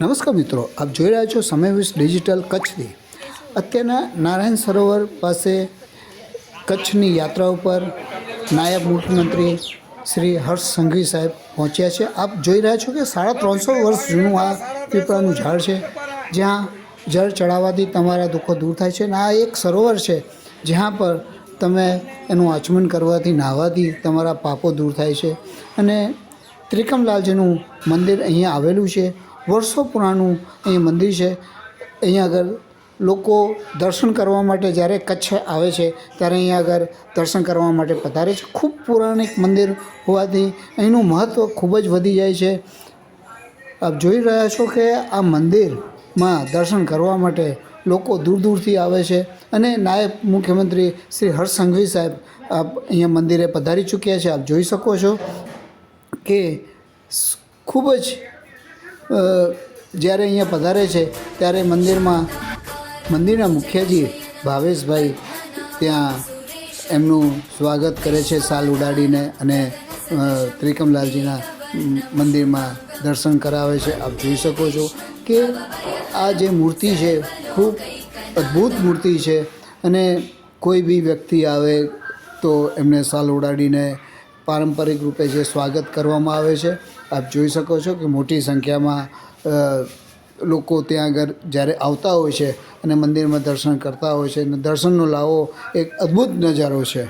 નમસ્કાર મિત્રો, આપ જોઈ રહ્યા છો સમય વીસ ડિજિટલ કચ્છથી. અત્યારના નારાયણ સરોવર પાસે કચ્છની યાત્રા ઉપર નાયબ મુખ્યમંત્રી શ્રી હર્ષ સંઘવી સાહેબ પહોંચ્યા છે. આપ જોઈ રહ્યા છો કે સાડા ત્રણસો વર્ષ જૂનું આ પીપળાનું ઝાડ છે, જ્યાં જળ ચડાવવાથી તમારા દુઃખો દૂર થાય છે. અને આ એક સરોવર છે, જ્યાં પર તમે એનું આચમન કરવાથી, નાહવાથી તમારા પાપો દૂર થાય છે. અને ત્રિકમલાલજીનું મંદિર અહીંયા આવેલું છે. વર્ષો પુરાણું અહીં મંદિર છે. અહીંયા આગળ લોકો દર્શન કરવા માટે જ્યારે કચ્છ આવે છે, ત્યારે અહીંયા આગળ દર્શન કરવા માટે પધારે છે. ખૂબ પૌરાણિક મંદિર હોવાથી અહીંનું મહત્ત્વ ખૂબ જ વધી જાય છે. આપ જોઈ રહ્યા છો કે આ મંદિરમાં દર્શન કરવા માટે લોકો દૂર દૂરથી આવે છે અને નાયબ મુખ્યમંત્રી શ્રી હર્ષ સંઘવી સાહેબ આપ અહીંયા મંદિરે પધારી ચૂક્યા છે. આપ જોઈ શકો છો કે ખૂબ જ જ્યારે અહીંયા પધારે છે, ત્યારે મંદિરમાં, મંદિરના મુખ્યજી ભાવેશભાઈ ત્યાં એમનું સ્વાગત કરે છે, સાલ ઉડાડીને અને ત્રિકમલાલજીના મંદિરમાં દર્શન કરાવે છે. આપ જોઈ શકો છો કે આ જે મૂર્તિ છે, ખૂબ અદ્ભુત મૂર્તિ છે અને કોઈ બી વ્યક્તિ આવે તો એમને સાલ ઉડાડીને પારંપરિક રૂપે જે સ્વાગત કરવામાં આવે છે, આપ જોઈ શકો છો કે મોટી સંખ્યામાં લોકો ત્યાં આગળ જ્યારે આવતા હોય છે અને મંદિરમાં દર્શન કરતા હોય છે અને દર્શનનો લાવો એક અદ્ભુત નજારો છે.